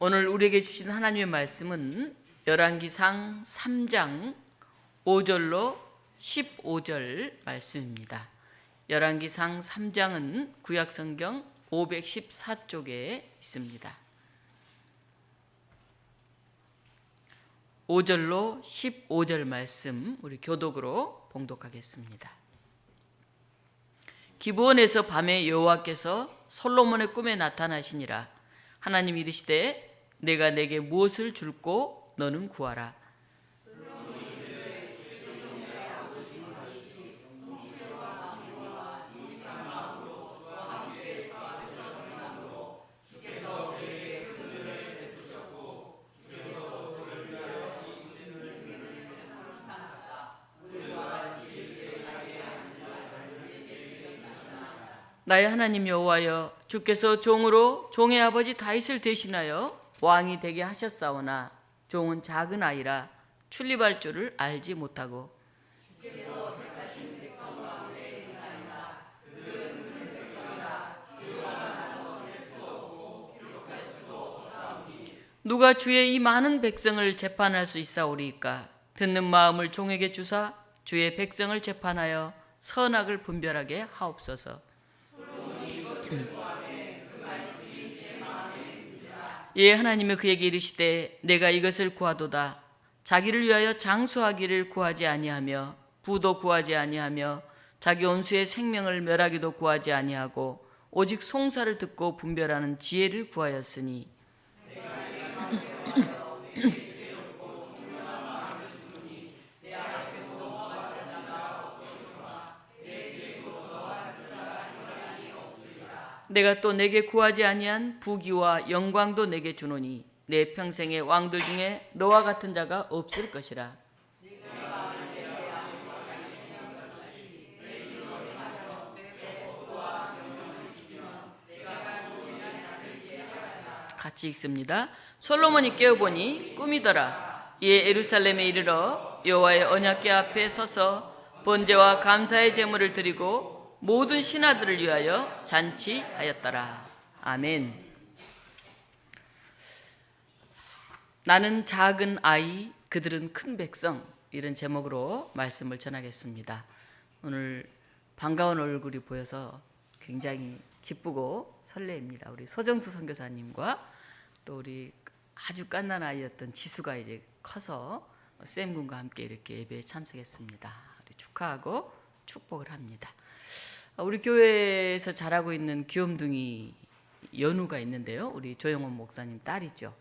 오늘 우리에게 주신 하나님의 말씀은 열왕기상 3장 5절로 15절 말씀입니다. 열왕기상 3장은 구약 성경 514쪽에 있습니다. 5절로 15절 말씀 우리 교독으로 봉독하겠습니다. 기브온에서 밤에 여호와께서 솔로몬의 꿈에 나타나시니라 하나님 이르시되 내가 내게 무엇을 줄고 너는 구하라 나의 하나님 여호와여 주께서 종으로 종의 아버지 다윗을 대신하여 왕이 되게 하셨사오나 종은 작은 아이라 출입할 줄을 알지 못하고 누가 주의 이 많은 백성을 재판할 수 있사오리이까 듣는 마음을 종에게 주사 주의 백성을 재판하여 선악을 분별하게 하옵소서. 예 하나님이 그에게 이르시되 내가 이것을 구하도다. 자기를 위하여 장수하기를 구하지 아니하며 부도 구하지 아니하며 자기 온수의 생명을 멸하기도 구하지 아니하고 오직 송사를 듣고 분별하는 지혜를 구하였으니 내가 또 내게 구하지 아니한 부귀와 영광도 내게 주노니 내 평생의 왕들 중에 너와 같은 자가 없을 것이라. 같이 읽습니다. 솔로몬이 깨어보니 꿈이더라. 이에 에루살렘에 이르러 여호와의 언약궤 앞에 서서 번제와 감사의 제물을 드리고 모든 신하들을 위하여 잔치하였더라. 아멘. 나는 작은 아이, 그들은 큰 백성 이런 제목으로 말씀을 전하겠습니다. 오늘 반가운 얼굴이 보여서 굉장히 기쁘고 설레입니다. 우리 서정수 선교사님과 또 우리 아주 깐난 아이였던 지수가 이제 커서 쌤 군과 함께 이렇게 예배에 참석했습니다. 축하하고 축복을 합니다. 우리 교회에서 자라고 있는 귀염둥이 연우가 있는데요. 우리 조영원 목사님 딸이죠.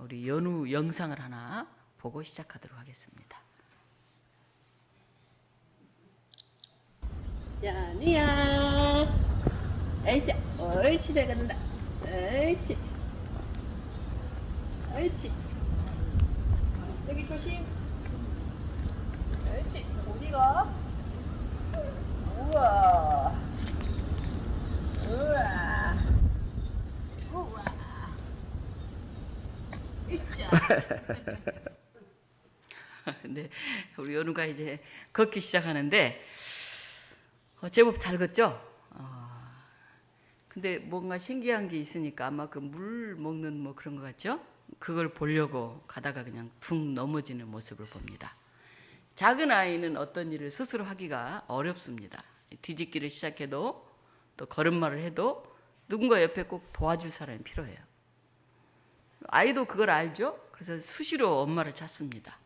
우리 연우 영상을 하나 보고 시작하도록 하겠습니다. 연우야 옳지 옳지 잘 간다 옳지 옳지 여기 조심 옳지 어디가 우와 우와 우와 있자 네, 우리 연우가 이제 걷기 시작하는데 어, 제법 잘 걷죠. 어, 근데 뭔가 신기한 게 있으니까 아마 그 물 먹는 뭐 그런 것 같죠. 그걸 보려고 가다가 그냥 툭 넘어지는 모습을 봅니다. 작은 아이는 어떤 일을 스스로 하기가 어렵습니다. 뒤집기를 시작해도 또 걸음마를 해도 누군가 옆에 꼭 도와줄 사람이 필요해요. 아이도 그걸 알죠. 그래서 수시로 엄마를 찾습니다.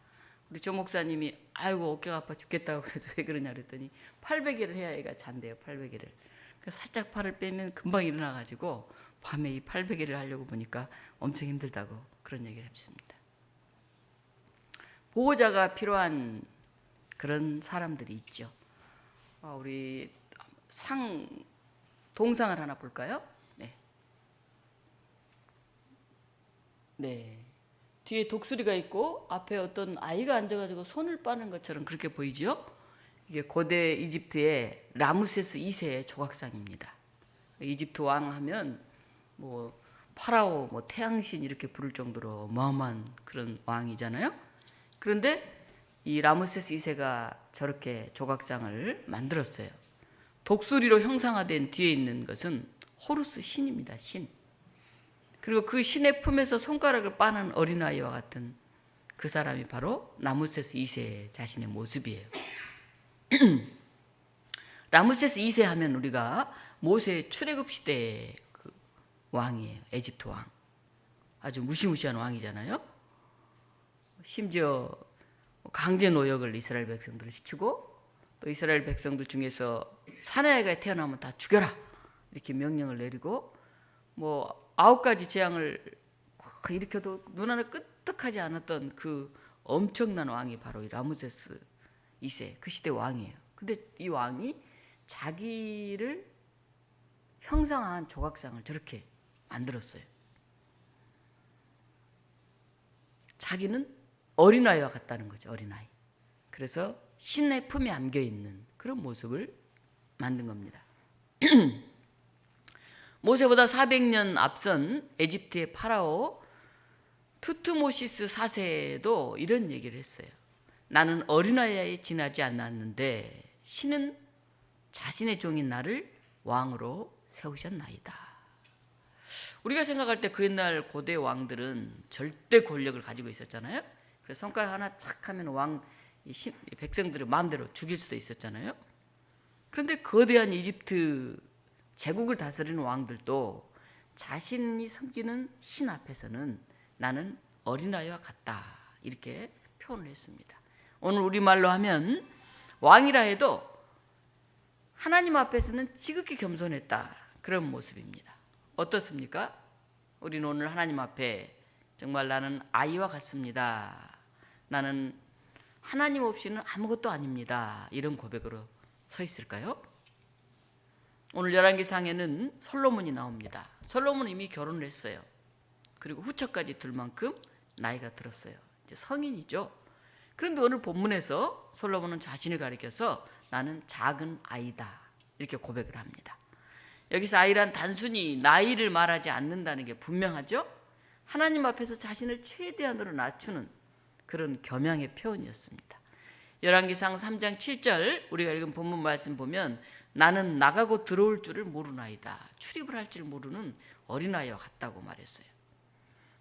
우리 조 목사님이 아이고 어깨가 아파 죽겠다고 그래서 왜 그러냐 그랬더니 800일을 해야 애가 잔대요. 800일을. 그래서 살짝 팔을 빼면 금방 일어나 가지고 밤에 이 800일을 하려고 보니까 엄청 힘들다고 그런 얘기를 했습니다. 보호자가 필요한 그런 사람들이 있죠. 아, 우리 상 동상을 하나 볼까요? 네. 네. 뒤에 독수리가 있고 앞에 어떤 아이가 앉아가지고 손을 빠는 것처럼 그렇게 보이죠? 이게 고대 이집트의 라무세스 2세의 조각상입니다. 이집트 왕 하면 뭐 파라오, 뭐 태양신 이렇게 부를 정도로 어마어마한 그런 왕이잖아요. 그런데 이 라무세스 2세가 저렇게 조각상을 만들었어요. 독수리로 형상화된 뒤에 있는 것은 호루스 신입니다. 신. 그리고 그 신의 품에서 손가락을 빠는 어린아이와 같은 그 사람이 바로 라무세스 2세 자신의 모습이에요. 라무세스 2세 하면 우리가 모세 출애굽 시대의 그 왕이에요. 에집트 왕. 아주 무시무시한 왕이잖아요. 심지어 강제 노역을 이스라엘 백성들을 시키고 또 이스라엘 백성들 중에서 사내아이가 태어나면 다 죽여라 이렇게 명령을 내리고 뭐 아홉 가지 재앙을 확 일으켜도 눈 하나 끄떡하지 않았던 그 엄청난 왕이 바로 이 라무세스 2세 그 시대 왕이에요. 근데 이 왕이 자기를 형상한 조각상을 저렇게 만들었어요. 자기는 어린아이와 같다는 거죠. 어린아이. 그래서 신의 품에 안겨 있는 그런 모습을 만든 겁니다. 모세보다 400년 앞선 에집트의 파라오 투트모시스 4세도 이런 얘기를 했어요. 나는 어린아이에 지나지 않았는데 신은 자신의 종인 나를 왕으로 세우셨나이다. 우리가 생각할 때 그 옛날 고대 왕들은 절대 권력을 가지고 있었잖아요. 그래서 손가락 하나 착 하면 왕 백성들을 마음대로 죽일 수도 있었잖아요. 그런데 거대한 이집트 제국을 다스리는 왕들도 자신이 섬기는 신 앞에서는 나는 어린아이와 같다 이렇게 표현을 했습니다. 오늘 우리 말로 하면 왕이라 해도 하나님 앞에서는 지극히 겸손했다 그런 모습입니다. 어떻습니까? 우리는 오늘 하나님 앞에 정말 나는 아이와 같습니다. 나는 하나님 없이는 아무것도 아닙니다. 이런 고백으로 서 있을까요? 오늘 열왕기상에는 솔로몬이 나옵니다. 솔로몬은 이미 결혼을 했어요. 그리고 후처까지 둘 만큼 나이가 들었어요. 이제 성인이죠. 그런데 오늘 본문에서 솔로몬은 자신을 가리켜서 나는 작은 아이다. 이렇게 고백을 합니다. 여기서 아이란 단순히 나이를 말하지 않는다는 게 분명하죠? 하나님 앞에서 자신을 최대한으로 낮추는 그런 겸양의 표현이었습니다. 열왕기상 3장 7절 우리가 읽은 본문 말씀 보면 나는 나가고 들어올 줄을 모르나이다. 출입을 할 줄 모르는 어린아이와 같다고 말했어요.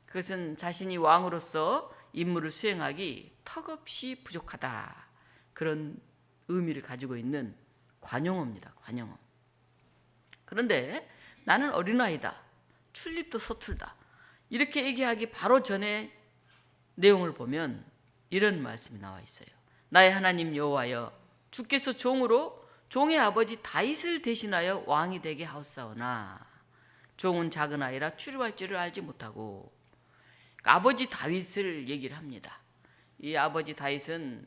그것은 자신이 왕으로서 임무를 수행하기 턱없이 부족하다. 그런 의미를 가지고 있는 관용어입니다. 관용어. 그런데 나는 어린아이다. 출입도 서툴다. 이렇게 얘기하기 바로 전에 내용을 보면 이런 말씀이 나와 있어요. 나의 하나님 여호와여 주께서 종으로 종의 아버지 다윗을 대신하여 왕이 되게 하옵사오나 종은 작은 아이라 출입할 줄을 알지 못하고 그러니까 아버지 다윗을 얘기를 합니다. 이 아버지 다윗은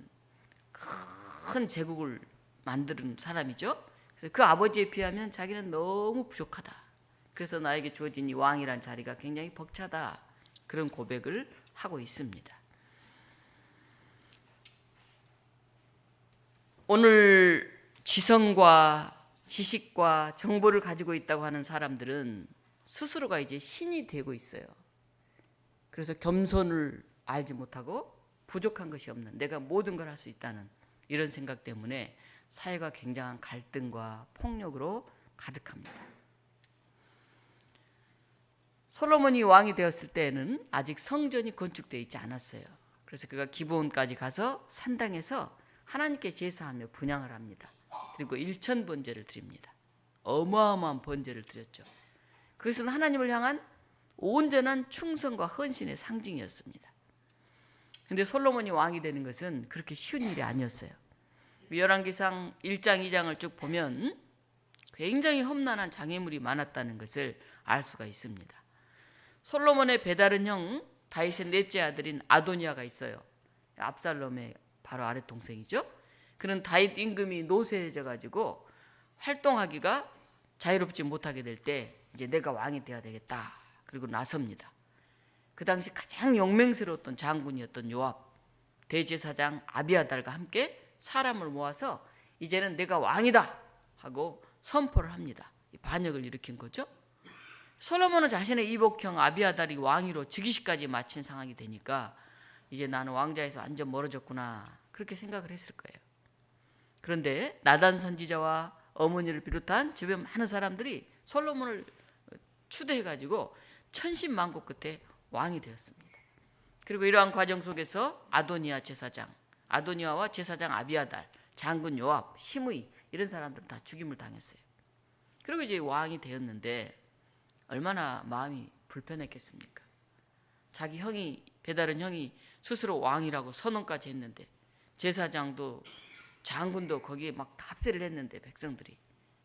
큰 제국을 만드는 사람이죠. 그래서 그 아버지에 비하면 자기는 너무 부족하다. 그래서 나에게 주어진 이 왕이란 자리가 굉장히 벅차다. 그런 고백을 하고 있습니다. 오늘 지성과 지식과 정보를 가지고 있다고 하는 사람들은 스스로가 이제 신이 되고 있어요. 그래서 겸손을 알지 못하고 부족한 것이 없는 내가 모든 걸 할 수 있다는 이런 생각 때문에 사회가 굉장한 갈등과 폭력으로 가득합니다. 솔로몬이 왕이 되었을 때에는 아직 성전이 건축되어 있지 않았어요. 그래서 그가 기브온까지 가서 산당에서 하나님께 제사하며 분양을 합니다. 그리고 일천 번제를 드립니다. 어마어마한 번제를 드렸죠. 그것은 하나님을 향한 온전한 충성과 헌신의 상징이었습니다. 근데 솔로몬이 왕이 되는 것은 그렇게 쉬운 일이 아니었어요. 열왕기상 1장 2장을 쭉 보면 굉장히 험난한 장애물이 많았다는 것을 알 수가 있습니다. 솔로몬의 배다른 형 다윗의 넷째 아들인 아도니아가 있어요. 압살롬의 바로 아래 동생이죠. 그는 다윗 임금이 노쇠해져 가지고 활동하기가 자유롭지 못하게 될 때 이제 내가 왕이 되어야 되겠다. 그리고 나섭니다. 그 당시 가장 용맹스러웠던 장군이었던 요압 대제사장 아비아달과 함께 사람을 모아서 이제는 내가 왕이다 하고 선포를 합니다. 반역을 일으킨 거죠. 솔로몬은 자신의 이복형 아비아달이 왕위로 즉위식까지 마친 상황이 되니까 이제 나는 왕자에서 완전 멀어졌구나 그렇게 생각을 했을 거예요. 그런데 나단 선지자와 어머니를 비롯한 주변 많은 사람들이 솔로몬을 추대해 가지고 천신만고 끝에 왕이 되었습니다. 그리고 이러한 과정 속에서 아도니아 제사장, 아도니아와 제사장 아비아달, 장군 요압, 시므이 이런 사람들은 다 죽임을 당했어요. 그리고 이제 왕이 되었는데 얼마나 마음이 불편했겠습니까? 자기 형이 배다른 형이 스스로 왕이라고 선언까지 했는데 제사장도 장군도 거기에 막 합세를 했는데 백성들이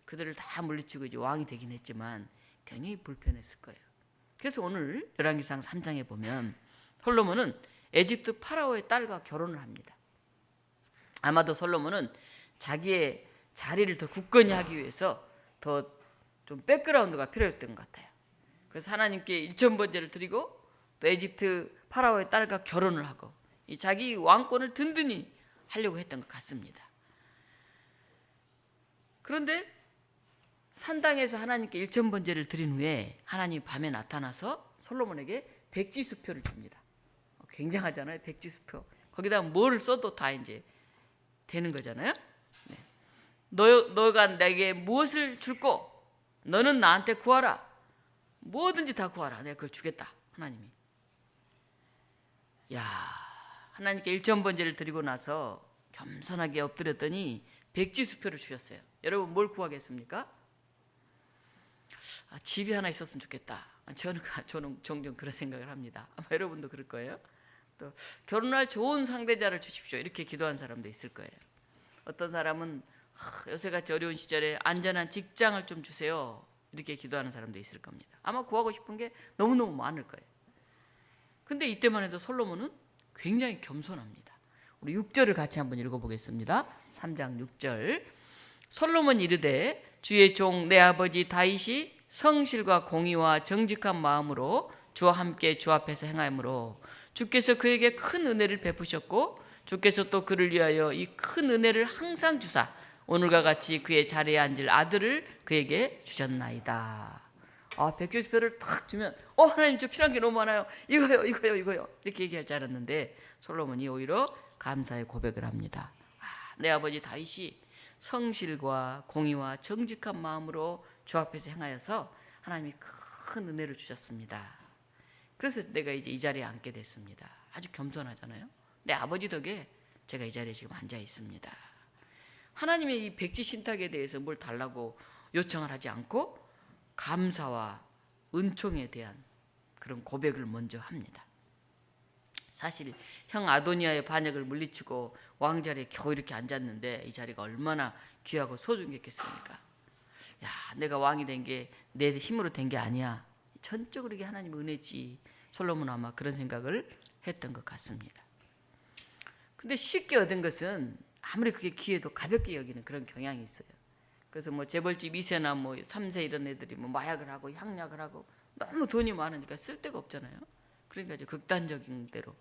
그들을 다 물리치고 이제 왕이 되긴 했지만 굉장히 불편했을 거예요. 그래서 오늘 열왕기상 3장에 보면 솔로몬은 에집트 파라오의 딸과 결혼을 합니다. 아마도 솔로몬은 자기의 자리를 더 굳건히 하기 위해서 더 좀 백그라운드가 필요했던 것 같아요. 그래서 하나님께 일천번제를 드리고 또 에집트 파라오의 딸과 결혼을 하고 이 자기 왕권을 든든히 하려고 했던 것 같습니다. 그런데 산당에서 하나님께 일천 번제를 드린 후에 하나님 밤에 나타나서 솔로몬에게 백지 수표를 줍니다. 어, 굉장하잖아요, 백지 수표. 거기다 뭘 써도 다 이제 되는 거잖아요. 네. 너 너가 내게 무엇을 줄고 너는 나한테 구하라. 뭐든지 다 구하라. 내가 그걸 주겠다. 하나님이. 야, 하나님께 일천 번제를 드리고 나서 겸손하게 엎드렸더니 백지 수표를 주셨어요. 여러분 뭘 구하겠습니까? 아, 집이 하나 있었으면 좋겠다. 아, 저는 저는 종종 그런 생각을 합니다. 아마 여러분도 그럴 거예요. 또 결혼할 좋은 상대자를 주십시오. 이렇게 기도한 사람도 있을 거예요. 어떤 사람은 하, 요새같이 어려운 시절에 안전한 직장을 좀 주세요. 이렇게 기도하는 사람도 있을 겁니다. 아마 구하고 싶은 게 너무너무 많을 거예요. 근데 이때만 해도 솔로몬은 굉장히 겸손합니다. 우리 6절을 같이 한번 읽어보겠습니다. 3장 6절. 솔로몬 이르되 주의 종 내 아버지 다윗이 성실과 공의와 정직한 마음으로 주와 함께 주 앞에서 행하므로 주께서 그에게 큰 은혜를 베푸셨고 주께서 또 그를 위하여 이 큰 은혜를 항상 주사 오늘과 같이 그의 자리에 앉을 아들을 그에게 주셨나이다. 아, 백주수표를 탁 주면 어 하나님 저 필요한 게 너무 많아요. 이거요, 이거요, 이거요. 이렇게 얘기할 줄 알았는데 솔로몬이 오히려 감사의 고백을 합니다. 아, 내 아버지 다윗이 성실과 공의와 정직한 마음으로 주 앞에서 행하여서 하나님이 큰 은혜를 주셨습니다. 그래서 내가 이제 이 자리에 앉게 됐습니다. 아주 겸손하잖아요. 내 아버지 덕에 제가 이 자리에 지금 앉아 있습니다. 하나님의 이 백지 신탁에 대해서 뭘 달라고 요청을 하지 않고 감사와 은총에 대한 그런 고백을 먼저 합니다. 사실 형 아도니아의 반역을 물리치고 왕자리에 겨우 이렇게 앉았는데 이 자리가 얼마나 귀하고 소중했겠습니까? 야, 내가 왕이 된 게 내 힘으로 된 게 아니야. 전적으로 이게 하나님 은혜지. 솔로몬 아마 그런 생각을 했던 것 같습니다. 근데 쉽게 얻은 것은 아무리 그게 기회도 가볍게 여기는 그런 경향이 있어요. 그래서 뭐 재벌집 2세나 뭐 3세 이런 애들이 뭐 마약을 하고 향약을 하고 너무 돈이 많으니까 쓸 데가 없잖아요. 그러니까 이제 극단적인 대로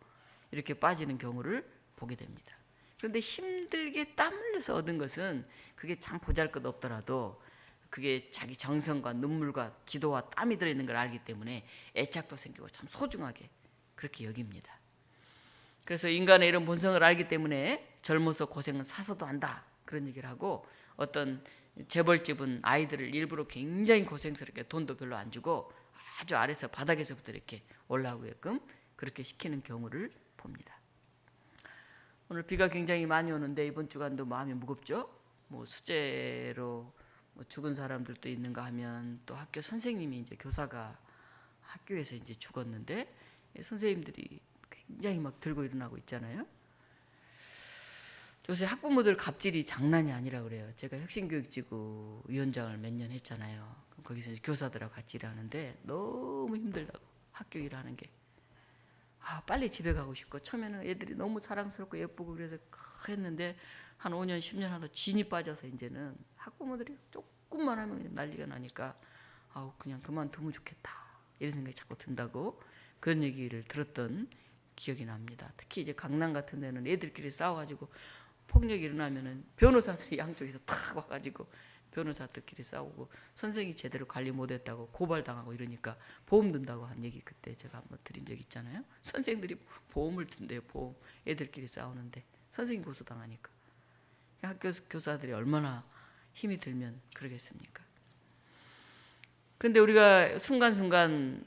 이렇게 빠지는 경우를 보게 됩니다. 그런데 힘들게 땀 흘려서 얻은 것은 그게 참 보잘 것 없더라도 그게 자기 정성과 눈물과 기도와 땀이 들어있는 걸 알기 때문에 애착도 생기고 참 소중하게 그렇게 여깁니다. 그래서 인간의 이런 본성을 알기 때문에 젊어서 고생은 사서도 한다 그런 얘기를 하고 어떤 재벌집은 아이들을 일부러 굉장히 고생스럽게 돈도 별로 안 주고 아주 아래서 바닥에서부터 이렇게 올라오게끔 그렇게 시키는 경우를 봅니다. 오늘 비가 굉장히 많이 오는데 이번 주간도 마음이 무겁죠. 뭐 수재로 뭐 죽은 사람들도 있는가 하면 또 학교 선생님이 이제 교사가 학교에서 이제 죽었는데 선생님들이 굉장히 막 들고 일어나고 있잖아요. 요새 학부모들 갑질이 장난이 아니라 그래요. 제가 혁신교육지구 위원장을 몇 년 했잖아요. 거기서 교사들하고 같이 일하는데 너무 힘들다고 학교 일하는 게. 아 빨리 집에 가고 싶고 처음에는 애들이 너무 사랑스럽고 예쁘고 그래서 했는데 한 5년 10년 하다 진이 빠져서 이제는 학부모들이 조금만 하면 난리가 나니까 아우 그냥 그만두면 좋겠다 이런 생각이 자꾸 든다고 그런 얘기를 들었던 기억이 납니다. 특히 이제 강남 같은 데는 애들끼리 싸워가지고 폭력이 일어나면은 변호사들이 양쪽에서 탁 와가지고 변호사들끼리 싸우고 선생이 제대로 관리 못했다고 고발당하고 이러니까 보험 든다고 한 얘기 그때 제가 한번 드린 적 있잖아요. 선생들이 보험을 든대요. 보험 애들끼리 싸우는데 선생님 고소당하니까 학교 교사들이 얼마나 힘이 들면 그러겠습니까? 근데 우리가 순간순간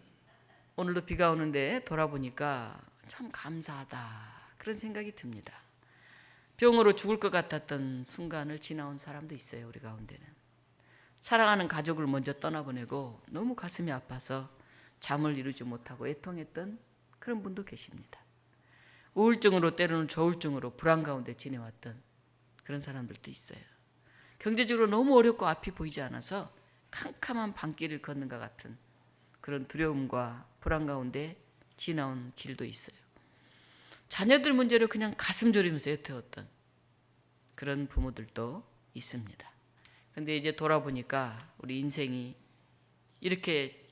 오늘도 비가 오는데 돌아보니까 참 감사하다 그런 생각이 듭니다. 병으로 죽을 것 같았던 순간을 지나온 사람도 있어요 우리 가운데는 사랑하는 가족을 먼저 떠나보내고 너무 가슴이 아파서 잠을 이루지 못하고 애통했던 그런 분도 계십니다. 우울증으로 때로는 저울증으로 불안 가운데 지내왔던 그런 사람들도 있어요. 경제적으로 너무 어렵고 앞이 보이지 않아서 캄캄한 밤길을 걷는 것 같은 그런 두려움과 불안 가운데 지나온 길도 있어요. 자녀들 문제로 그냥 가슴 졸이면서 애태웠던 그런 부모들도 있습니다. 근데 이제 돌아보니까 우리 인생이 이렇게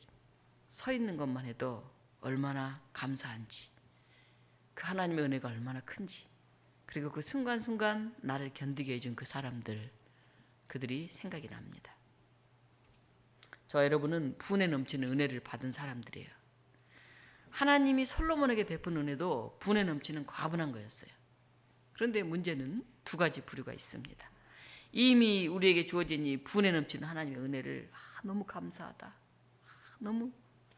서 있는 것만 해도 얼마나 감사한지 그 하나님의 은혜가 얼마나 큰지 그리고 그 순간순간 나를 견디게 해준 그 사람들 그들이 생각이 납니다. 저 여러분은 분에 넘치는 은혜를 받은 사람들이에요. 하나님이 솔로몬에게 베푼 은혜도 분에 넘치는 과분한 거였어요. 그런데 문제는 두 가지 부류가 있습니다. 이미 우리에게 주어진 이 분에 넘치는 하나님의 은혜를 아, 너무 감사하다. 아, 너무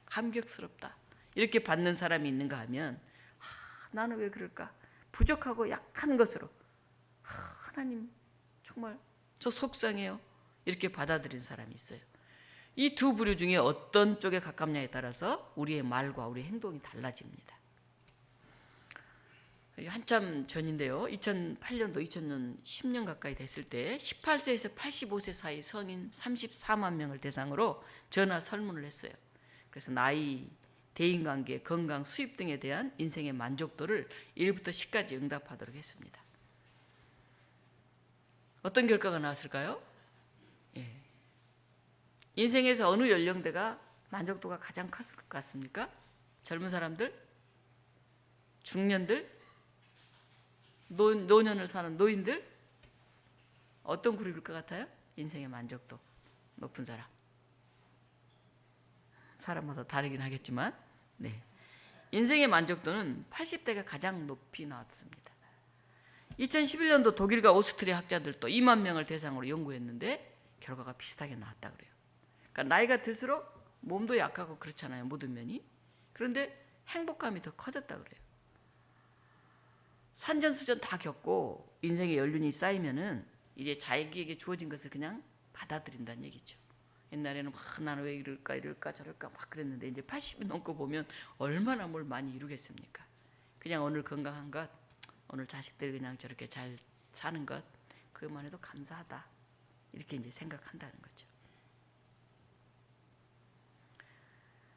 감격스럽다. 이렇게 받는 사람이 있는가 하면 아, 나는 왜 그럴까? 부족하고 약한 것으로 아, 하나님 정말 저 속상해요. 이렇게 받아들인 사람이 있어요. 이 두 부류 중에 어떤 쪽에 가깝냐에 따라서 우리의 말과 우리의 행동이 달라집니다. 한참 전인데요. 2008년도 2000년 10년 가까이 됐을 때 18세에서 85세 사이 성인 34만 명을 대상으로 전화 설문을 했어요. 그래서 나이, 대인관계, 건강, 수입 등에 대한 인생의 만족도를 1부터 10까지 응답하도록 했습니다. 어떤 결과가 나왔을까요? 예. 인생에서 어느 연령대가 만족도가 가장 컸을 것 같습니까? 젊은 사람들? 중년들? 노, 노년을 사는 노인들? 어떤 그룹일 것 같아요? 인생의 만족도 높은 사람. 사람마다 다르긴 하겠지만, 네. 인생의 만족도는 80대가 가장 높이 나왔습니다. 2011년도 독일과 오스트리아 학자들도 2만 명을 대상으로 연구했는데 결과가 비슷하게 나왔다 그래요. 그러니까 나이가 들수록 몸도 약하고 그렇잖아요. 모든 면이. 그런데 행복감이 더 커졌다 그래요. 산전수전 다 겪고 인생의 연륜이 쌓이면은 이제 자기에게 주어진 것을 그냥 받아들인다는 얘기죠. 옛날에는 막 나는 왜 이럴까 이럴까 저럴까 막 그랬는데 이제 80이 넘고 보면 얼마나 뭘 많이 이루겠습니까? 그냥 오늘 건강한 것, 오늘 자식들 그냥 저렇게 잘 사는 것 그것만 해도 감사하다 이렇게 이제 생각한다는 거죠.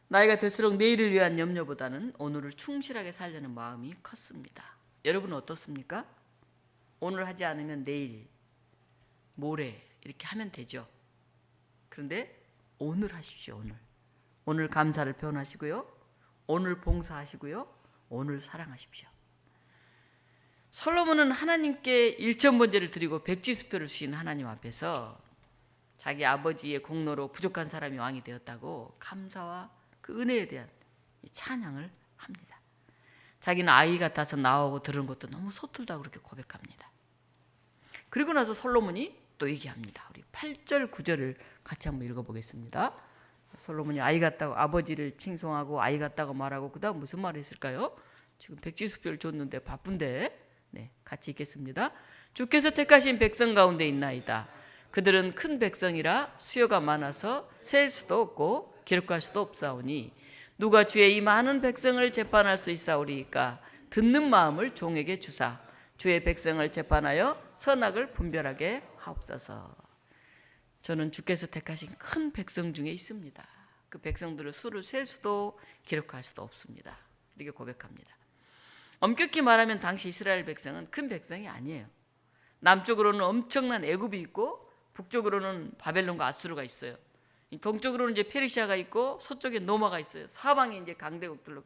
나이가 들수록 내일을 위한 염려보다는 오늘을 충실하게 살려는 마음이 컸습니다. 여러분은 어떻습니까? 오늘 하지 않으면 내일, 모레 이렇게 하면 되죠. 그런데 오늘 하십시오. 오늘. 오늘 감사를 표현하시고요. 오늘 봉사하시고요. 오늘 사랑하십시오. 솔로몬은 하나님께 일천 번제를 드리고 백지수표를 주신 하나님 앞에서 자기 아버지의 공로로 부족한 사람이 왕이 되었다고 감사와 그 은혜에 대한 찬양을 합니다. 자기는 아이 같아서 나오고 들은 것도 너무 서툴다고 그렇게 고백합니다. 그리고 나서 솔로몬이 또 얘기합니다. 우리 8절 9절을 같이 한번 읽어보겠습니다. 솔로몬이 아이 같다고 아버지를 칭송하고 아이 같다고 말하고 그다음 무슨 말을 했을까요? 지금 백지수표를 줬는데 바쁜데 네, 같이 읽겠습니다. 주께서 택하신 백성 가운데 있나이다. 그들은 큰 백성이라 수요가 많아서 셀 수도 없고 기록할 수도 없사오니 누가 주의 이 많은 백성을 재판할 수 있사오리이까 듣는 마음을 종에게 주사 주의 백성을 재판하여 선악을 분별하게 하옵소서. 저는 주께서 택하신 큰 백성 중에 있습니다. 그 백성들을 수를 셀 수도 기록할 수도 없습니다. 이렇게 고백합니다. 엄격히 말하면 당시 이스라엘 백성은 큰 백성이 아니에요. 남쪽으로는 엄청난 애굽이 있고 북쪽으로는 바벨론과 아수르가 있어요. 동쪽으로는 이제 페르시아가 있고 서쪽에 노마가 있어요. 사방에 이제 강대국들로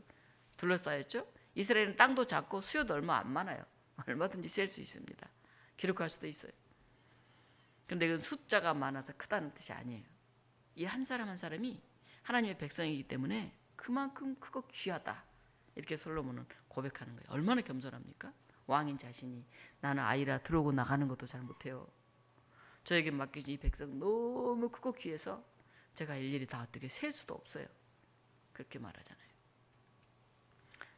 둘러싸였죠. 이스라엘은 땅도 작고 수요도 얼마 안 많아요. 얼마든지 셀 수 있습니다. 기록할 수도 있어요. 그런데 그 숫자가 많아서 크다는 뜻이 아니에요. 이 한 사람 한 사람이 하나님의 백성이기 때문에 그만큼 크고 귀하다. 이렇게 솔로몬은 고백하는 거예요. 얼마나 겸손합니까? 왕인 자신이 나는 아이라 들어오고 나가는 것도 잘 못해요. 저에게 맡겨진 이 백성 너무 크고 귀해서 제가 일일이 다 어떻게 셀 수도 없어요. 그렇게 말하잖아요.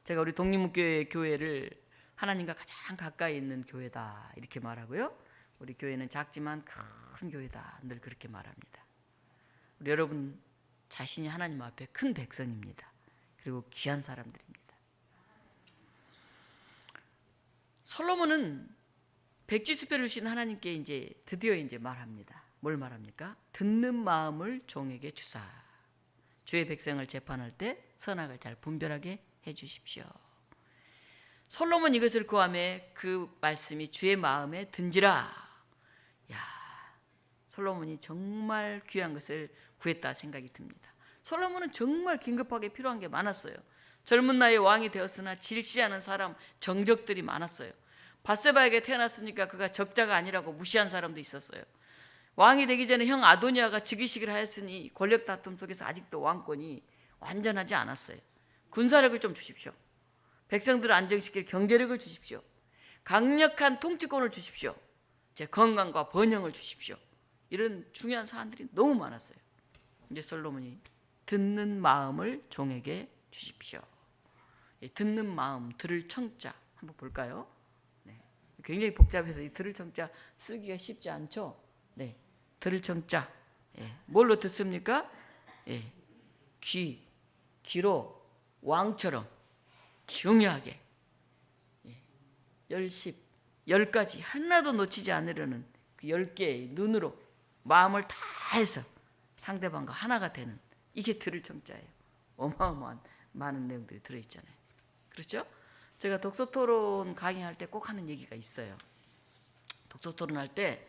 제가 우리 독립교회 교회를 하나님과 가장 가까이 있는 교회다 이렇게 말하고요. 우리 교회는 작지만 큰 교회다 늘 그렇게 말합니다. 우리 여러분 자신이 하나님 앞에 큰 백성입니다. 그리고 귀한 사람들입니다. 솔로몬은 백지수표를 주신 하나님께 이제 드디어 이제 말합니다. 뭘 말합니까? 듣는 마음을 종에게 주사. 주의 백성을 재판할 때 선악을 잘 분별하게 해 주십시오. 솔로몬 이것을 구함에 그 말씀이 주의 마음에 든지라. 야, 솔로몬이 정말 귀한 것을 구했다 생각이 듭니다. 솔로몬은 정말 긴급하게 필요한 게 많았어요. 젊은 나이에 왕이 되었으나 질시하는 사람 정적들이 많았어요. 바세바에게 태어났으니까 그가 적자가 아니라고 무시한 사람도 있었어요. 왕이 되기 전에 형 아도니아가 즉위식을 하였으니 권력 다툼 속에서 아직도 왕권이 완전하지 않았어요. 군사력을 좀 주십시오. 백성들을 안정시킬 경제력을 주십시오. 강력한 통치권을 주십시오. 제 건강과 번영을 주십시오. 이런 중요한 사안들이 너무 많았어요. 이제 솔로몬이 듣는 마음을 종에게 주십시오. 이 듣는 마음, 들을 청자 한번 볼까요? 네. 굉장히 복잡해서 이 들을 청자 쓰기가 쉽지 않죠. 네, 들을 청자. 예. 뭘로 듣습니까? 예. 귀, 귀로 왕처럼 중요하게 예. 열십, 열 가지 하나도 놓치지 않으려는 그 열 개의 눈으로 마음을 다해서 상대방과 하나가 되는 이게 들을 청자예요. 어마어마한 많은 내용들이 들어있잖아요. 그렇죠? 제가 독서 토론 강의할 때 꼭 하는 얘기가 있어요. 독서 토론할 때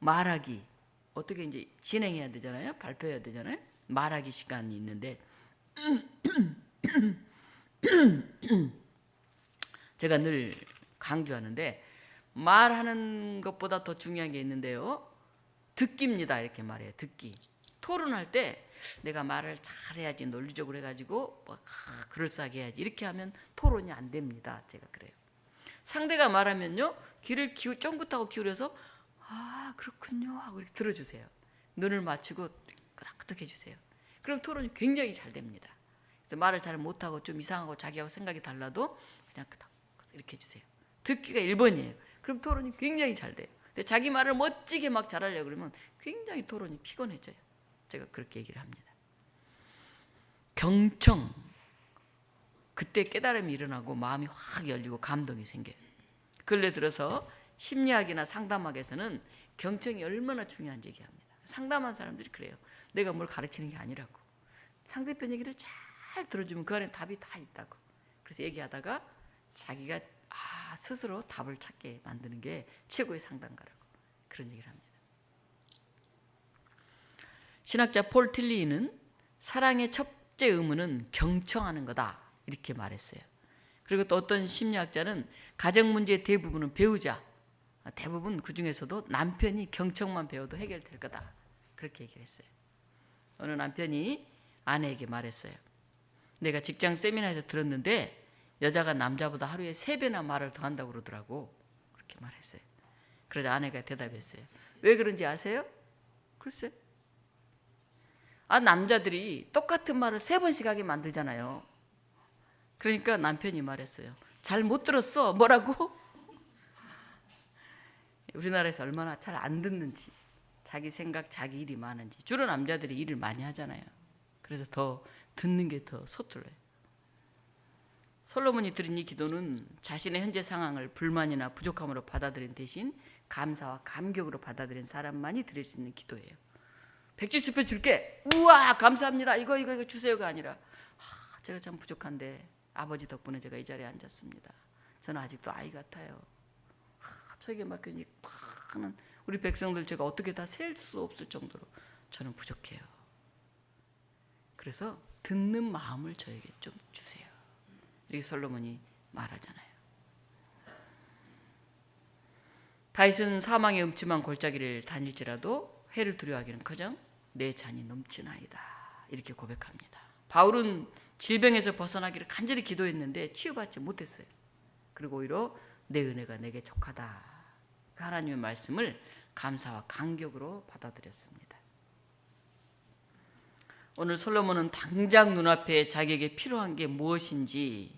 말하기 어떻게 이제 진행해야 되잖아요. 발표해야 되잖아요. 말하기 시간이 있는데 제가 늘 강조하는데 말하는 것보다 더 중요한 게 있는데요. 듣기입니다. 이렇게 말해요. 듣기. 토론할 때 내가 말을 잘해야지 논리적으로 해가지고 뭐 아, 그럴싸하게 해야지 이렇게 하면 토론이 안 됩니다. 제가 그래요. 상대가 말하면요 귀를 기우 쫑긋하고 기울여서 아 그렇군요 하고 이렇게 들어주세요. 눈을 맞추고 끄덕끄덕 해주세요. 그럼 토론이 굉장히 잘 됩니다. 그래서 말을 잘 못하고 좀 이상하고 자기하고 생각이 달라도 그냥 끄덕 이렇게 해주세요. 듣기가 1번이에요. 그럼 토론이 굉장히 잘 돼요. 근데 자기 말을 멋지게 막 잘하려고 그러면 굉장히 토론이 피곤해져요. 제가 그렇게 얘기를 합니다. 경청. 그때 깨달음이 일어나고 마음이 확 열리고 감동이 생겨요. 근래 들어서 심리학이나 상담학에서는 경청이 얼마나 중요한지 얘기합니다. 상담한 사람들이 그래요. 내가 뭘 가르치는 게 아니라고. 상대편 얘기를 잘 들어주면 그 안에 답이 다 있다고. 그래서 얘기하다가 자기가 아, 스스로 답을 찾게 만드는 게 최고의 상담가라고 그런 얘기를 합니다. 신학자 폴 틸리는 사랑의 첫째 의무는 경청하는 거다 이렇게 말했어요. 그리고 또 어떤 심리학자는 가정 문제의 대부분은 배우자 대부분 그 중에서도 남편이 경청만 배워도 해결될 거다 그렇게 얘기를 했어요. 어느 남편이 아내에게 말했어요. 내가 직장 세미나에서 들었는데 여자가 남자보다 하루에 세 배나 말을 더 한다고 그러더라고 그렇게 말했어요. 그러자 아내가 대답했어요. 왜 그런지 아세요? 글쎄. 아 남자들이 똑같은 말을 세 번씩 하게 만들잖아요. 그러니까 남편이 말했어요. 잘 못 들었어. 뭐라고? 우리나라에서 얼마나 잘 안 듣는지, 자기 생각, 자기 일이 많은지. 주로 남자들이 일을 많이 하잖아요. 그래서 더 듣는 게 더 서툴러요. 솔로몬이 드린 이 기도는 자신의 현재 상황을 불만이나 부족함으로 받아들인 대신 감사와 감격으로 받아들인 사람만이 드릴 수 있는 기도예요. 백지 수표 줄게. 우와 감사합니다. 이거 이거 이거 주세요가 아니라 아, 제가 참 부족한데 아버지 덕분에 제가 이 자리에 앉았습니다. 저는 아직도 아이 같아요. 아, 저에게 맡겨진 많은 우리 백성들 제가 어떻게 다 셀 수 없을 정도로 저는 부족해요. 그래서 듣는 마음을 저에게 좀 주세요. 이렇게 솔로몬이 말하잖아요. 다윗은 사망의 음침한 골짜기를 다닐지라도 해를 두려워하기는커녕 내 잔이 넘치나이다 이렇게 고백합니다. 바울은 질병에서 벗어나기를 간절히 기도했는데 치유받지 못했어요. 그리고 오히려 내 은혜가 내게 족하다. 그 하나님의 말씀을 감사와 감격으로 받아들였습니다. 오늘 솔로몬은 당장 눈앞에 자기에게 필요한 게 무엇인지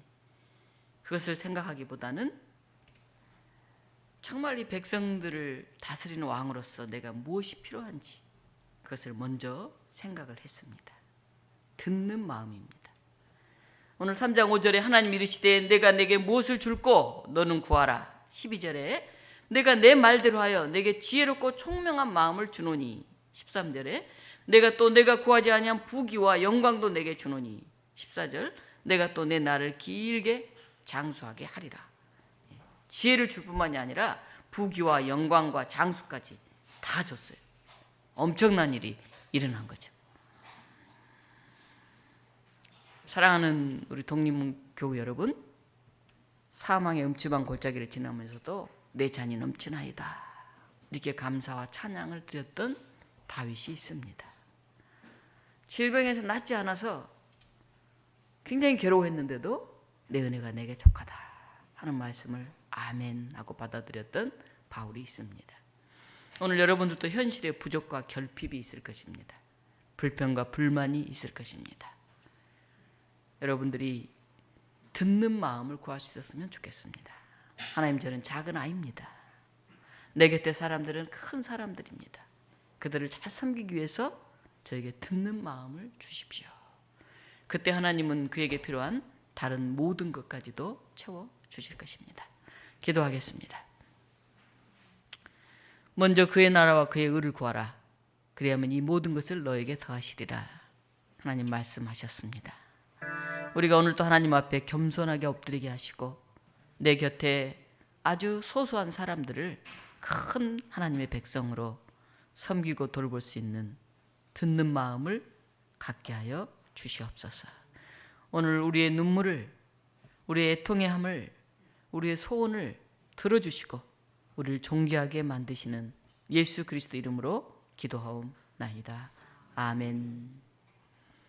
그것을 생각하기보다는 정말 이 백성들을 다스리는 왕으로서 내가 무엇이 필요한지 그것을 먼저 생각을 했습니다. 듣는 마음입니다. 오늘 3장 5절에 하나님 이르시되 내가 내게 무엇을 줄고 너는 구하라. 12절에 내가 내 말대로 하여 내게 지혜롭고 총명한 마음을 주노니 13절에 내가 또 내가 구하지 아니한 부귀와 영광도 내게 주노니 14절 내가 또 내 나를 길게 장수하게 하리라. 지혜를 줄 뿐만이 아니라 부귀와 영광과 장수까지 다 줬어요. 엄청난 일이 일어난 거죠. 사랑하는 우리 독립교회 여러분, 사망의 음침한 골짜기를 지나면서도 내 잔이 넘치나이다. 이렇게 감사와 찬양을 드렸던 다윗이 있습니다. 질병에서 낫지 않아서 굉장히 괴로워했는데도 내 은혜가 내게 족하다 하는 말씀을 아멘 하고 받아들였던 바울이 있습니다. 오늘 여러분들도 현실의 부족과 결핍이 있을 것입니다. 불평과 불만이 있을 것입니다. 여러분들이 듣는 마음을 구할 수 있었으면 좋겠습니다. 하나님 저는 작은 아이입니다. 내 곁에 사람들은 큰 사람들입니다. 그들을 잘 섬기기 위해서 저에게 듣는 마음을 주십시오. 그때 하나님은 그에게 필요한 다른 모든 것까지도 채워 주실 것입니다. 기도하겠습니다. 먼저 그의 나라와 그의 의를 구하라. 그리하면 이 모든 것을 너에게 더하시리라. 하나님 말씀하셨습니다. 우리가 오늘 또 하나님 앞에 겸손하게 엎드리게 하시고 내 곁에 아주 소소한 사람들을 큰 하나님의 백성으로 섬기고 돌볼 수 있는 듣는 마음을 갖게 하여 주시옵소서. 오늘 우리의 눈물을 우리의 애통해함을 우리의 소원을 들어주시고 우리를 존귀하게 만드시는 예수 그리스도 이름으로 기도하옵나이다. 아멘.